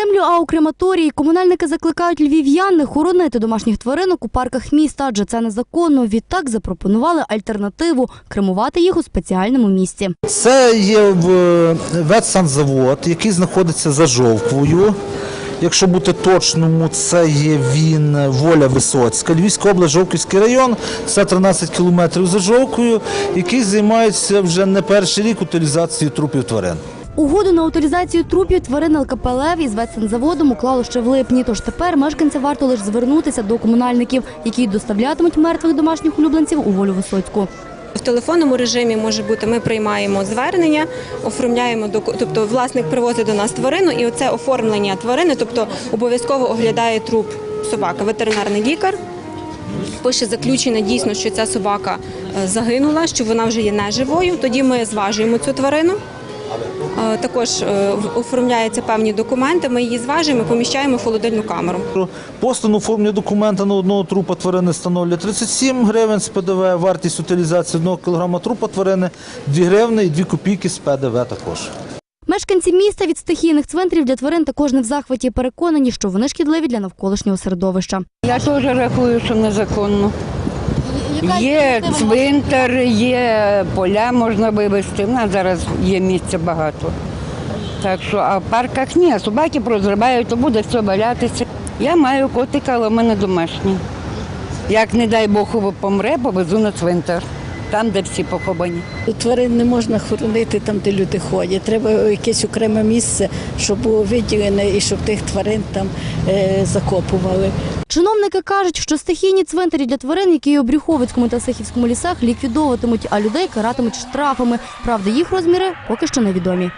землю, а у крематорії комунальники закликають львів'ян не хоронити домашніх тваринок у парках міста, адже це незаконно. Відтак запропонували альтернативу кремувати їх у спеціальному місці. Це є в- ветсанзавод, який знаходиться за Жовквою. Якщо бути точному, це є він Воля Висоцька, Львівська область, Жовківський район, це 13 кілометрів за Жовкою, який займається вже не перший рік утилізацією трупів тварин. Угоду на утилізацію трупів тварин ЛКП «Лев» із ветсанзаводом уклало ще в липні. Тож тепер мешканцям варто лише звернутися до комунальників, які доставлятимуть мертвих домашніх улюбленців у волю Висоцьку. В телефонному режимі може бути, ми приймаємо звернення, оформляємо тобто власник привозить до нас тварину, і оце оформлення тварини, тобто обов'язково оглядає труп собака, ветеринарний лікар. Пише заключення дійсно, що ця собака е, загинула, що вона вже є неживою. Тоді ми зважуємо цю тварину. Е, Також е, в- оформляються певні документи. Ми її зважуємо, і поміщаємо в холодильну камеру. Послуг оформлення документа на одного трупа тварини становлює 37 гривень з ПДВ, вартість утилізації 1 кг трупа тварини 2 гривни і 2 копійки з ПДВ також. Мешканці міста від стихійних цвинтарів для тварин також не в захваті переконані, що вони шкідливі для навколишнього середовища. Я теж рахую, що незаконно. Є цвинтар, є поля, можна вивезти. У нас зараз є місця багато. Так що, а в парках ні, собаки прозривають, то буде все валятися. Я маю котика, але в мене домашній. Як не дай Бог помре, повезу на цвинтар, там, де всі поховані. Тварин не можна хоронити там, де люди ходять. Треба якесь окреме місце, щоб було виділене і щоб тих тварин там е, закопували. Чиновники кажуть, що стихійні цвинтарі для тварин, які у Брюховицькому та Сихівському лісах, ліквідовуватимуть, а людей каратимуть штрафами. Правда, їх розміри поки що невідомі.